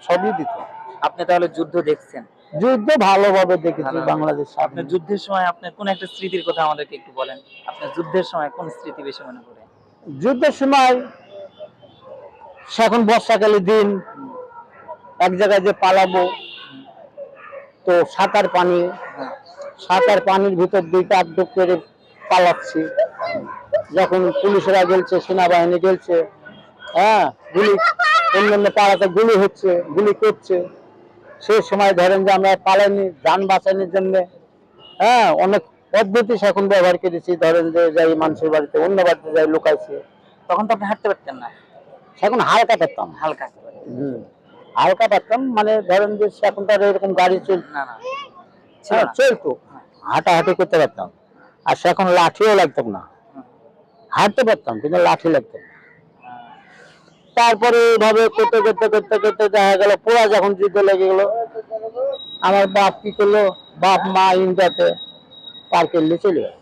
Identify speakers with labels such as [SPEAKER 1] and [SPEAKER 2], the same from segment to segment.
[SPEAKER 1] সবই দিত।
[SPEAKER 2] আপনি তাহলে যুদ্ধ দেখছেন?
[SPEAKER 1] যুদ্ধ ভালোভাবে দেখেছি বাংলাদেশ
[SPEAKER 2] আপনি যুদ্ধের সময় আপনার কোন একটা স্মৃতির কথা আমাদেরকে একটু বলেন? আপনার যুদ্ধের সময় কোন স্মৃতি বেশি মনে পড়ে?
[SPEAKER 1] যুদ্ধের সময় এখন বর্ষাকালে দিন এক জায়গায় যে পালাবো তো সাঁতার পানি
[SPEAKER 2] হ্যাঁ।
[SPEAKER 1] সাঁতার পানির ভিতর দুইটা আড্ডুক করে পালাচ্ছি। যখন পুলিশেরা গেলছে সেনাবাহিনী গেলছে হ্যাঁ গুলি অন্যান্য পাড়াতে গুলি হচ্ছে গুলি করছে। সেই সময় ধরেন যে আমরা পালাইনি যান বাঁচানোর জন্য হ্যাঁ অনেক পদ্ধতি এখন ব্যবহার করেছি। ধরেন যে যাই মানুষের বাড়িতে অন্য বাড়িতে যাই লুকাইছে
[SPEAKER 2] তখন তো আপনি হাঁটতে পারতেন না।
[SPEAKER 1] এখন হালকা পারতাম।
[SPEAKER 2] হালকা
[SPEAKER 1] হুম হালকা পারতাম মানে ধরেন যে এখন তো এরকম গাড়ি চল
[SPEAKER 2] না
[SPEAKER 1] হ্যাঁ,
[SPEAKER 2] না।
[SPEAKER 1] চলতো। হাঁটাহাঁটি করতে পারতাম। আর সে এখন লাঠিও লাগতাম না। হাঁটতে পারতাম কিন্তু লাঠি লাগতো না। তারপরে এইভাবে করতে করতে করতে করতে দেখা গেল পুরা যখন যুদ্ধ লেগে গেল আমার বাপ কি করল? বাপ মা ইন্ডিয়াতে পার্কে নিয়ে চলে গেল।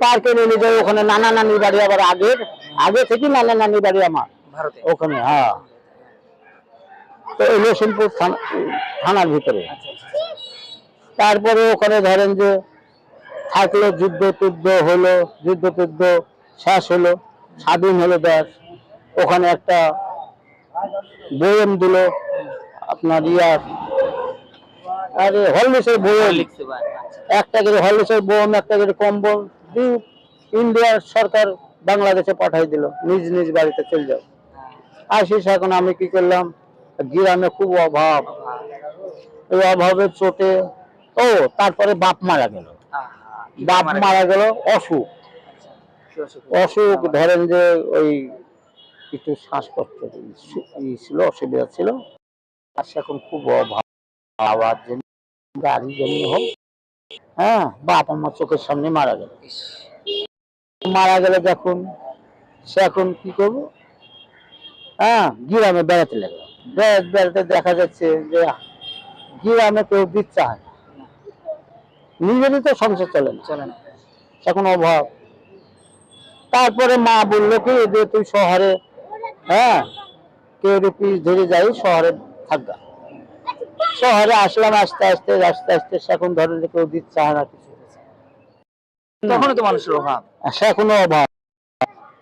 [SPEAKER 1] পার্কে নিয়ে যায় ওখানে নানা নানি বাড়ি আবার আগের আগে থেকে নানা নানি বাড়ি আমার। ওখানে হ্যাঁ। তো থানা- থানার ভিতরে। তারপরে ওখানে ধরেন যে থাকল যুদ্ধ টুদ্ধ হলো যুদ্ধ টুদ্ধ শেষ হলো। স্বাধীন হলো দেশ। ওখানে একটা বয়ম দিল আপনার ইয়ার আরে হলমেসের বয়ম
[SPEAKER 2] আচ্ছা।
[SPEAKER 1] একটা করে হলমেসের বয়ম একটা করে কম্বল দি ইন্ডিয়ার সরকার বাংলাদেশে পাঠাই দিল। নিজ নিজ বাড়িতে চলে যাও। আসিস এখন আমি কি করলাম? গ্রামে খুব অভাব। এই অভাবের চোটে। ও তারপরে বাপ মারা গেল। বাপ
[SPEAKER 2] মারা
[SPEAKER 1] গেল অসুখ।
[SPEAKER 2] অসুখ?
[SPEAKER 1] ধরেন যে ওই একটু শ্বাসকষ্ট ছিল অসুবিধা ছিল। আর সে এখন খুব অভাব। খাওয়ার গাড়ি জন্য হোক হ্যাঁ বাপ আমার চোখের সামনে মারা গেল। মারা গেলে যখন সে এখন কি করব? হ্যাঁ গ্রামে বেড়াতে লাগল। বেড়াতে বেড়াতে দেখা যাচ্ছে যে গ্রামে কেউ দিচ্ছে হয় নিজেরই তো সংসার চলে না।
[SPEAKER 2] চলে না।
[SPEAKER 1] এখন অভাব। তারপরে মা বলল কি যে তুই শহরে হ্যাঁ কেউ পিস ধরে যাই শহরে থাকবা শহরে আসলাম আস্তে আস্তে আস্তে আস্তে এখন ধরে যে কেউ দিচ্ছে হয় না কিছু
[SPEAKER 2] তখনও তো মানুষের অভাব।
[SPEAKER 1] এখনও অভাব।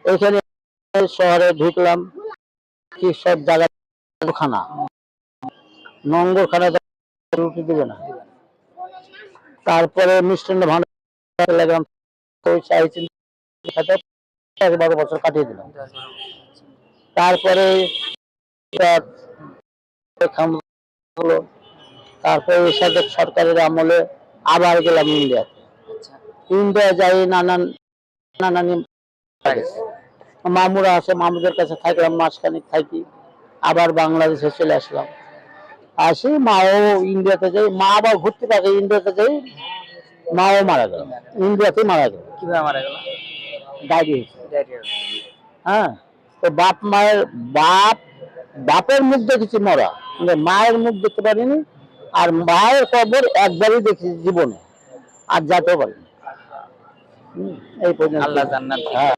[SPEAKER 1] এখানে শহরে ঢুকলাম কি সব জায়গায় খানা নোংর খানা রুটি দেবে না। তারপরে মিষ্টান্ন ভান্ডার লাগলাম ওই চাইছেন এক বারো বছর কাটিয়ে দিলাম। তারপরে হলো তারপরে এরশাদের সরকারের আমলে আবার গেলাম ইন্ডিয়াতে
[SPEAKER 2] আচ্ছা।
[SPEAKER 1] ইন্ডিয়া যাই নানান নানানি মামুরা আছে মামুদের কাছে থাকলাম মাসখানেক থাকি আবার বাংলাদেশে চলে আসলাম। আসি মাও ইন্ডিয়াতে যাই মা আবার ঘুরতে থাকে ইন্ডিয়াতে যাই মাও মারা গেল। ইন্ডিয়াতে মারা গেল।
[SPEAKER 2] কীভাবে মারা গেল?
[SPEAKER 1] ডায়রিয়া হ্যাঁ তো বাপ মায়ের বাপ বাপের মুখ দেখেছি মরা মায়ের মুখ দেখতে পারিনি আর মায়ের কবর একবারই দেখেছি জীবনে আর যাতে পারিনি। এই পর্যন্ত।
[SPEAKER 2] আল্লাহ জান্নাত।
[SPEAKER 1] হ্যাঁ।